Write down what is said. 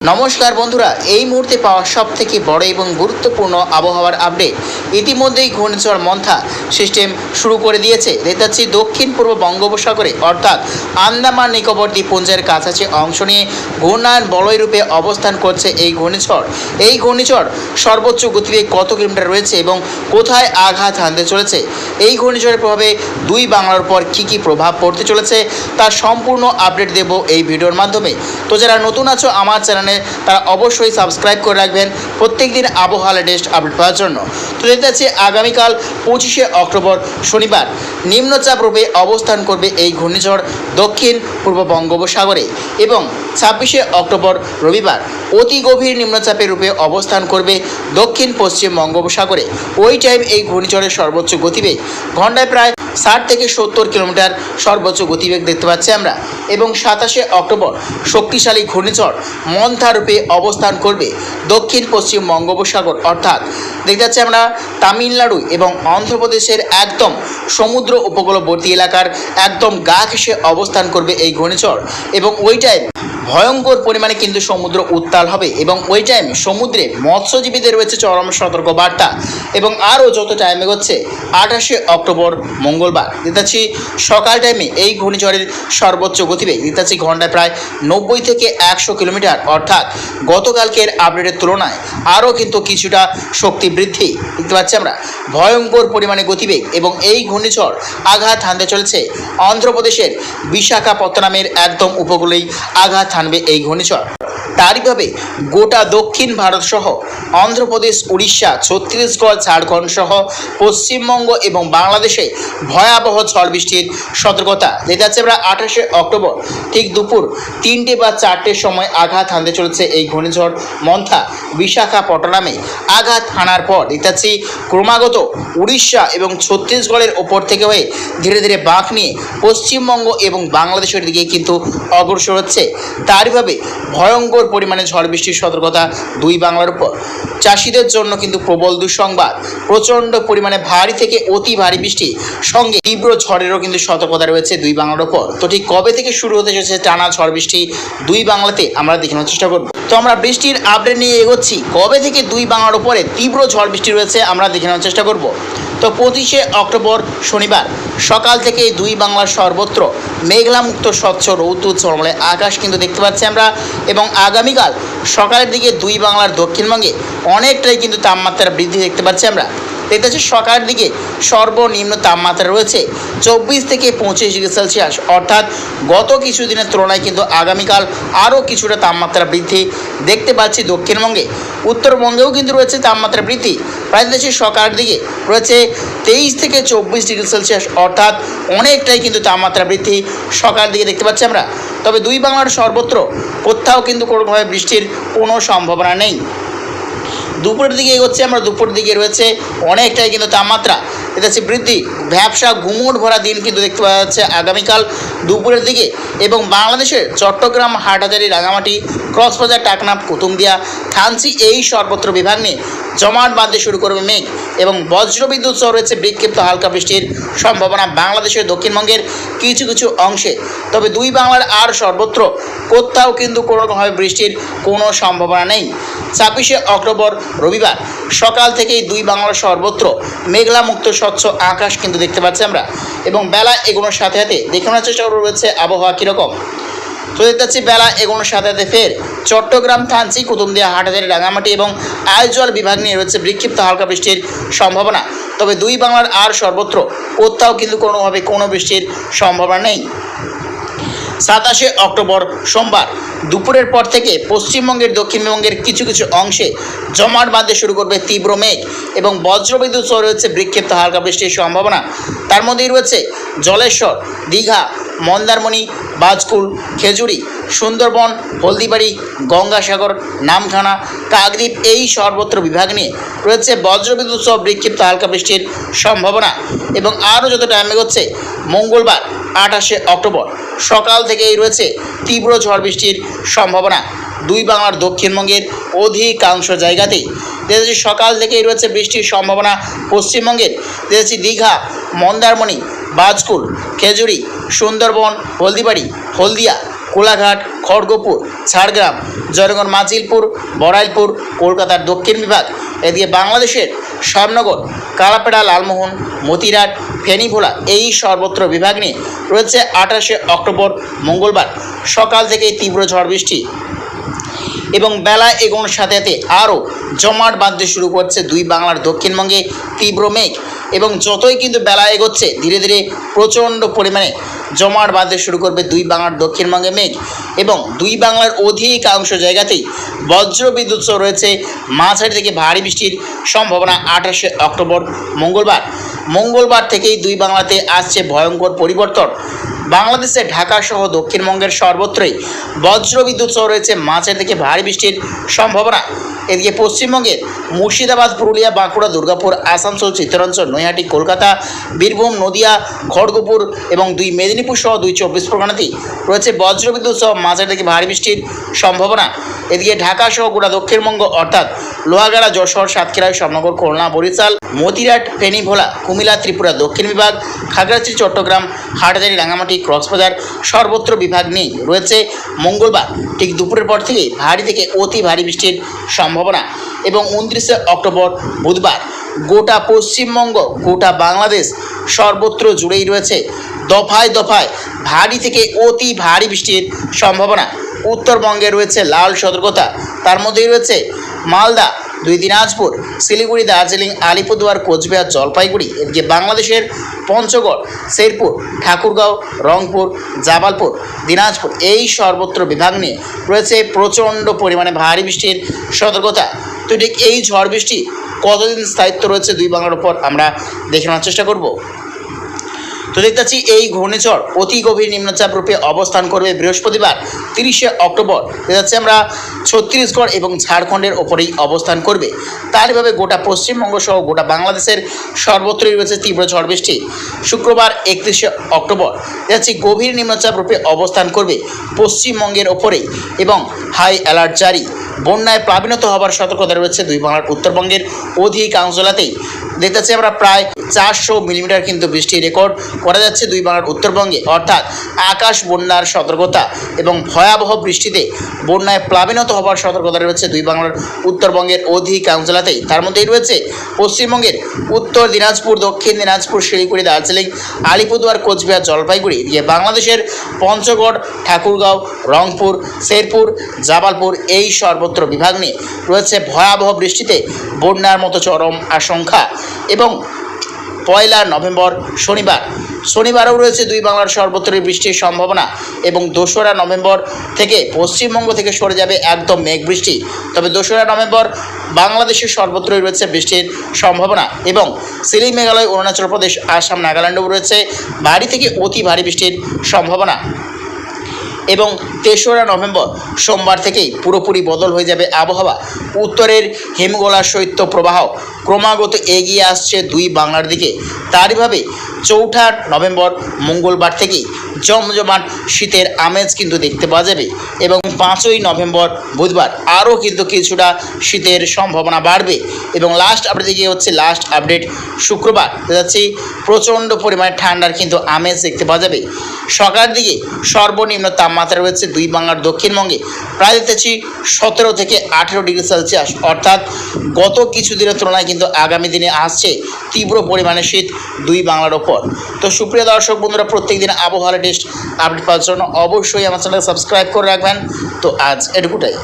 নমস্কার বন্ধুরা, এই মুহূর্তে পাওয়া সব থেকে বড় এবং গুরুত্বপূর্ণ আবহাওয়ার আপডেট ইতিমধ্যেই ঘূর্ণিঝড় মন্থা সিস্টেম শুরু করে দিয়েছে। দেখতে পাচ্ছি দক্ষিণ পূর্ব বঙ্গোপসাগরে, অর্থাৎ আন্দামান নিকোবর দ্বীপপুঞ্জের কাছাকাছি অংশ নিয়ে ঘূর্ণায়ন বলয় রূপে অবস্থান করছে এই ঘূর্ণিঝড়। এই ঘূর্ণিঝড় সর্বোচ্চ গতিবেগ কত কিলোমিটার রয়েছে এবং কোথায় আঘাত হানতে চলেছে? এই ঘূর্ণিঝড়ের প্রভাবে দুই বাংলার উপর কী কী প্রভাব পড়তে চলেছে তার সম্পূর্ণ আপডেট দেব এই ভিডিওর মাধ্যমে। তো যারা নতুন আছো, আমার চ্যানেলে তারা অবশ্যই সাবস্ক্রাইব করে রাখবেন প্রত্যেক দিন আবহাওয়া লেটেস্ট আপডেট পাওয়ার জন্য। তো দেখতে পাচ্ছি, আগামীকাল পঁচিশে অক্টোবর শনিবার, নিম্নচাপ রূপে অবস্থান করবে এই ঘূর্ণিঝড় দক্ষিণ পূর্ব বঙ্গোপসাগরে এবং ছাব্বিশে অক্টোবর রবিবার অতি গভীর নিম্নচাপের রূপে অবস্থান করবে দক্ষিণ পশ্চিম বঙ্গোপসাগরে। ওই টাইম এই ঘূর্ণিঝড়ের সর্বোচ্চ গতিবেগ ঘন্টায় প্রায় ষাট থেকে সত্তর কিলোমিটার সর্বোচ্চ গতিবেগ দেখতে পাচ্ছি আমরা। এবং সাতাশে অক্টোবর শক্তিশালী ঘূর্ণিঝড় মন্থা রূপে অবস্থান করবে দক্ষিণ পশ্চিম বঙ্গোপসাগর। অর্থাৎ দেখতে পাচ্ছি আমরা তামিলনাড়ু এবং অন্ধ্রপ্রদেশের একদম সমুদ্র উপকূলবর্তী এলাকার একদম গা ঘেঁষে অবস্থান করবে এই ঘূর্ণিঝড়। এবং ওই টাইম ভয়ঙ্কর পরিমাণে কিন্তু সমুদ্র উত্তাল হবে এবং ওই টাইম সমুদ্রে মৎস্যজীবীদের রয়েছে চরম সতর্ক বার্তা এবং আরও যত টাইম এগোচ্ছে, আঠাশে অক্টোবর মঙ্গলবার। দেখতেছি সকাল টাইমে এই ঘূর্ণিঝড়ের সর্বোচ্চ গতিবেগ দেখতেছি ঘন্টায় প্রায় নব্বই থেকে একশো কিলোমিটার। অর্থাৎ গতকালকের আপডেটের তুলনায় আরও কিন্তু কিছুটা শক্তি বৃদ্ধি। দেখতে পাচ্ছি আমরা, ভয়ঙ্কর পরিমাণে গতিবেগ এবং এই ঘূর্ণিঝড় আঘাত হানতে চলেছে অন্ধ্রপ্রদেশের বিশাখাপত্তনমের একদম উপকূলেই আঘাত হানবে এই ঘূর্ণিঝড়? তারইভাবে গোটা দক্ষিণ ভারত সহ অন্ধ্রপ্রদেশ, উড়িষ্যা, ছত্তিশগড়, ঝাড়খণ্ড সহ পশ্চিমবঙ্গ এবং বাংলাদেশে ভয়াবহ ঝড় বৃষ্টির সতর্কতা। দেখতে যাচ্ছে আমরা আঠাশে অক্টোবর ঠিক দুপুর তিনটে বা চারটের সময় আঘাত হানতে চলেছে এই ঘূর্ণিঝড় মন্থা বিশাখাপট্টনামে। আঘাত হানার পর দেখতে ক্রমাগত উড়িষ্যা এবং ছত্তিশগড়ের ওপর থেকে হয়ে ধীরে ধীরে বাঁক নিয়ে পশ্চিমবঙ্গ এবং বাংলাদেশের দিকে কিন্তু অগ্রসর হচ্ছে। তারইভাবে ভয়ঙ্কর পরিমাণে ঝড় বৃষ্টির সতর্কতা দুই বাংলার উপর। চাষিদের জন্য কিন্তু প্রবল দুঃসংবাদ। প্রচণ্ড পরিমাণে ভারী থেকে অতি ভারী বৃষ্টি। সঙ্গে তীব্র ঝড়েরও কিন্তু সতর্কতা রয়েছে দুই বাংলার উপর। তো ঠিক কবে থেকে শুরু হতে চলেছে টানা ঝড় বৃষ্টি দুই বাংলাতে আমরা দেখানোর চেষ্টা করব। তো আমরা বৃষ্টির আপডেট নিয়ে এগোচ্ছি। কবে থেকে দুই বাংলার উপরে তীব্র ঝড় বৃষ্টি রয়েছে আমরা দেখে নেওয়ার চেষ্টা করব। তো পঁচিশে অক্টোবর শনিবার সকাল থেকে দুই বাংলার সর্বত্র মেঘলামুক্ত, স্বচ্ছ রৌদ্র চরমলে আকাশ কিন্তু দেখতে পাচ্ছি আমরা। এবং আগামীকাল সকালের দিকে দুই বাংলার দক্ষিণবঙ্গে অনেকটাই কিন্তু তাপমাত্রার বৃদ্ধি দেখতে পাচ্ছি আমরা। দেখতে পাচ্ছি সকালের দিকে সর্বনিম্ন তাপমাত্রা রয়েছে চব্বিশ থেকে পঁচিশ ডিগ্রি সেলসিয়াস। অর্থাৎ গত কিছুদিনের তুলনায় কিন্তু আগামীকাল আরও কিছুটা তাপমাত্রা বৃদ্ধি দেখতে পাচ্ছি দক্ষিণবঙ্গে। উত্তরবঙ্গেও কিন্তু রয়েছে তাপমাত্রা বৃদ্ধি। প্রায় দেশের সকালের দিকে রয়েছে তেইশ থেকে চব্বিশ ডিগ্রি সেলসিয়াস। অর্থাৎ অনেকটাই কিন্তু তাপমাত্রা বৃদ্ধি সকালের দিকে দেখতে পাচ্ছি আমরা। তবে দুই বাংলার সর্বত্র কোথাও কিন্তু কোনোভাবে বৃষ্টির কোনো সম্ভাবনা নেই। দুপুরের দিকে এগোচ্ছে, আমরা দুপুরের দিকে রয়েছে অনেকটাই কিন্তু তাপমাত্রা। এটা হচ্ছে বৃদ্ধি ব্যবসা ঘুমুট ভরা দিন কিন্তু দেখতে পাওয়া যাচ্ছে আগামীকাল দুপুরের দিকে। এবং বাংলাদেশের চট্টগ্রাম হাটহাজারি রাঙামাটি ক্রসবাজার টাকনাফ, কুতুমদিয়া থানসি এই সর্বত্র বিভাগ নিয়ে জমাট বাঁধতে শুরু করবে মেঘ এবং বজ্রবিদ্যুৎ সহ রয়েছে বিক্ষিপ্ত হালকা বৃষ্টির সম্ভাবনা বাংলাদেশের দক্ষিণবঙ্গের কিছু কিছু অংশে। তবে দুই বাংলার আর সর্বত্র কোথাও কিন্তু কোনো রকমভাবে বৃষ্টির কোনো সম্ভাবনা নেই। ছাব্বিশে অক্টোবর রবিবার সকাল থেকেই দুই বাংলার সর্বত্র মেঘলা মুক্ত স্বচ্ছ আকাশ কিন্তু দেখতে পাচ্ছি আমরা এবং বেলা এগোনোর সাথে সাথে দেখানোর চেষ্টা করব রয়েছে আবহাওয়া কীরকম তো দেখতে পাচ্ছি বেলা এগোনোর সাথে সাথে ফের চট্টগ্রাম, থানচি কুতুমদিয়া হাটাজারি, রাঙামাটি এবং আইজল বিভাগ নিয়ে রয়েছে বিক্ষিপ্ত হালকা বৃষ্টির সম্ভাবনা। তবে দুই বাংলার আর সর্বত্র কোথাও কিন্তু কোনোভাবে কোনো বৃষ্টির সম্ভাবনা নেই। সাতাশে অক্টোবর সোমবার দুপুরের পর থেকে পশ্চিমবঙ্গের, দক্ষিণবঙ্গের কিছু কিছু অংশে জমাট বাঁধতে শুরু করবে তীব্র মেঘ এবং বজ্রবিদ্যুৎ সহ রয়েছে বিক্ষিপ্ত হালকা বৃষ্টির সম্ভাবনা। তার মধ্যেই রয়েছে জলেশ্বর, দীঘা মন্দারমণি, বাজকুল, খেজুরি, সুন্দরবন, হলদিবাড়ি, গঙ্গাসাগর, নামখানা, কাকদ্বীপ এই সর্বত্র বিভাগ নিয়ে রয়েছে বজ্রবিদ্যুৎ সহ বিক্ষিপ্ত হালকা বৃষ্টির সম্ভাবনা এবং আরও যত টাইম এগোচ্ছে মঙ্গলবার, আঠাশে অক্টোবর। সকাল থেকেই রয়েছে তীব্র ঝড় বৃষ্টির সম্ভাবনা। দুই বাংলার দক্ষিণবঙ্গের অধিকাংশ জায়গাতেই। দেখেছি সকাল থেকেই রয়েছে বৃষ্টির সম্ভাবনা পশ্চিমবঙ্গের। দেখেছি দীঘা, মন্দারমণি বাজকুল, খেজুরি, সুন্দরবন, হলদিবাড়ি, হলদিয়া, কোলাঘাট, খড়গপুর, ঝাড়গ্রাম, জয়নগর মাজিলপুর, বড়াইলপুর, কলকাতার দক্ষিণ বিভাগ। এদিকে বাংলাদেশের শ্যামনগর কালাপেড়া, লালমোহন মতিরাট ফেনীভোলা এই সর্বত্র বিভাগ নিয়ে রয়েছে আঠাশে অক্টোবর, মঙ্গলবার সকাল থেকেই তীব্র ঝড় বৃষ্টি। এবং বেলা এগোনোর সাথে সাথে আরও জমাট বাঁধতে শুরু করছে দুই বাংলার দক্ষিণবঙ্গে তীব্র মেঘ। এবং যতই কিন্তু বেলা এগোচ্ছে, ধীরে ধীরে প্রচণ্ড পরিমাণে জমাট বাঁধতে শুরু করবে দুই বাংলার দক্ষিণবঙ্গে মেঘ এবং দুই বাংলার অধিকাংশ জায়গাতেই বজ্র বিদ্যুৎ সহ রয়েছে। মাঝারি থেকে ভারী বৃষ্টির সম্ভাবনা আঠাশে অক্টোবর মঙ্গলবার। মঙ্গলবার থেকেই দুই বাংলাতে আসছে ভয়ঙ্কর পরিবর্তন। বাংলাদেশে ঢাকা সহ দক্ষিণবঙ্গের সর্বত্রই বজ্রবিদ্যুৎ সহ রয়েছে। মাঝের থেকে ভারী বৃষ্টির সম্ভাবনা এদিকে পশ্চিমবঙ্গের মুর্শিদাবাদ, পুরুলিয়া, বাঁকুড়া, দুর্গাপুর, আসানসোল চিত্তরঞ্চল নৈহাটি, কলকাতা, বীরভূম, নদিয়া, খড়গপুর এবং দুই মেদিনীপুর সহ দুই চব্বিশ পরগনাতেই রয়েছে বজ্রবিদ্যুৎ সহ মাঝের থেকে ভারী বৃষ্টির সম্ভাবনা। এদিকে ঢাকা সহ গোটা দক্ষিণবঙ্গ অর্থাৎ লোহাগাড়া, যশোর, সাতক্ষীরা শ্যামনগর খুলনা, বরিশাল মতিরাট ফেনী ভোলা কুমিল্লা, ত্রিপুরা, দক্ষিণ বিভাগ, খাগড়াছড়ি, চট্টগ্রাম, হাটহাজারি রাঙামাটি কক্সবাজার সর্বত্র বিভাগ নেই। রয়েছে মঙ্গলবার ঠিক দুপুরের পর থেকে ভারী থেকে অতি ভারী বৃষ্টির সম্ভাবনা। এবং উনত্রিশে অক্টোবর বুধবার গোটা পশ্চিমবঙ্গ, গোটা বাংলাদেশ সর্বত্র জুড়েই রয়েছে দফায় দফায় ভারী থেকে অতি ভারী বৃষ্টির সম্ভাবনা। উত্তরবঙ্গে রয়েছে লাল সতর্কতা, তার মধ্যেই রয়েছে মালদা, দুই দিনাজপুর, শিলিগুড়ি, দার্জিলিং, আলিপুরদুয়ার, কোচবিহার, জলপাইগুড়ি। এদিকে বাংলাদেশের পঞ্চগড়, শেরপুর, ঠাকুরগাঁও, রংপুর, জামালপুর, দিনাজপুর, এই সর্বত্র বিভাগ নিয়ে রয়েছে প্রচণ্ড পরিমাণে ভারী বৃষ্টির সতর্কতা। তো ঠিক এই ঝড় বৃষ্টি কতদিন স্থায়িত্ব রয়েছে দুই বাংলার উপর আমরা দেখে নেওয়ার চেষ্টা করব। তো দেখতে পাচ্ছি এই ঘূর্ণিঝড় অতি গভীর নিম্নচাপ রূপে অবস্থান করবে বৃহস্পতিবার, তিরিশে অক্টোবর। দেখা যাচ্ছে আমরা ছত্তিশগড় এবং ঝাড়খণ্ডের ওপরেই অবস্থান করবে। তারইভাবে গোটা পশ্চিমবঙ্গ সহ গোটা বাংলাদেশের সর্বত্রই রয়েছে তীব্র ঝড় বৃষ্টি। শুক্রবার একত্রিশে অক্টোবর দেখা যাচ্ছে গভীর নিম্নচাপ রূপে অবস্থান করবে পশ্চিমবঙ্গের ওপরেই এবং হাই অ্যালার্ট জারি। বন্যায় প্লাবিনত হবার সতর্কতা রয়েছে দুই বাংলার উত্তরবঙ্গের অধিকাংশ জেলাতেই। দেখতে আমরা প্রায় চারশো মিলিমিটার কিন্তু বৃষ্টি রেকর্ড করা যাচ্ছে দুই বাংলার উত্তরবঙ্গে। অর্থাৎ আকাশ, বন্যার সতর্কতা এবং ভয়াবহ বৃষ্টিতে বন্যায় প্লাবিনত হবার সতর্কতা রয়েছে দুই বাংলার উত্তরবঙ্গের অধিকাংশ জেলাতেই। তার মধ্যেই রয়েছে পশ্চিমবঙ্গের উত্তর দিনাজপুর, দক্ষিণ দিনাজপুর, শিলিগুড়ি, দার্জিলিং, আলিপুরদুয়ার, কোচবিহার, জলপাইগুড়ি। দিয়ে বাংলাদেশের পঞ্চগড়, ঠাকুরগাঁও, রংপুর, শেরপুর, জামালপুর এই সর্বত্র বিভাগ নিয়ে রয়েছে ভয়াবহ বৃষ্টিতে বন্যার মতো চরম আশঙ্কা এবং পয়লা নভেম্বর শনিবার। শনিবারও রয়েছে দুই বাংলার সর্বত্রই বৃষ্টির সম্ভাবনা এবং দোসরা নভেম্বর থেকে পশ্চিমবঙ্গ থেকে সরে যাবে একদম মেঘ বৃষ্টি। তবে দোসরা নভেম্বর বাংলাদেশের সর্বত্রই রয়েছে বৃষ্টির সম্ভাবনা এবং সিলিং মেঘালয়, অরুণাচল প্রদেশ, আসাম, নাগাল্যান্ডও রয়েছে ভারী থেকে অতি ভারী বৃষ্টির সম্ভাবনা। এবং তেসরা নভেম্বর সোমবার থেকেই পুরোপুরি বদল হয়ে যাবে আবহাওয়া। উত্তরের হিমগোলা শৈত্য প্রবাহ ক্রমাগত এগিয়ে আসছে দুই বাংলার দিকে। তারইভাবে চৌঠা নভেম্বর মঙ্গলবার থেকেই জমজমাট শীতের আমেজ কিন্তু দেখতে পাওয়া যাবে। এবং পাঁচই নভেম্বর বুধবার আরও কিন্তু কিছুটা শীতের সম্ভাবনা বাড়বে। এবং লাস্ট আপডেট দিকে হচ্ছে লাস্ট আপডেট শুক্রবার। যাচ্ছি প্রচণ্ড পরিমাণে ঠান্ডার কিন্তু আমেজ দেখতে পাওয়া যাবে। সকালের দিকে সর্বনিম্ন তাপমাত্রা রয়েছে দুই বাংলার দক্ষিণবঙ্গে। প্রায় দেখতেছি সতেরো থেকে আঠেরো ডিগ্রি সেলসিয়াস। অর্থাৎ গত কিছুদিনের তুলনায় কিন্তু আগামী দিনে আসছে তীব্র পরিমাণে শীত দুই বাংলার ওপর। তো সুপ্রিয় দর্শক, বন্ধুরা প্রত্যেক দিন আবহাওয়া টেস্ট আপডেট পাওয়ার জন্য অবশ্যই আমার চ্যানেলকে সাবস্ক্রাইব করে রাখবেন। তো আজ এটুকুটাই।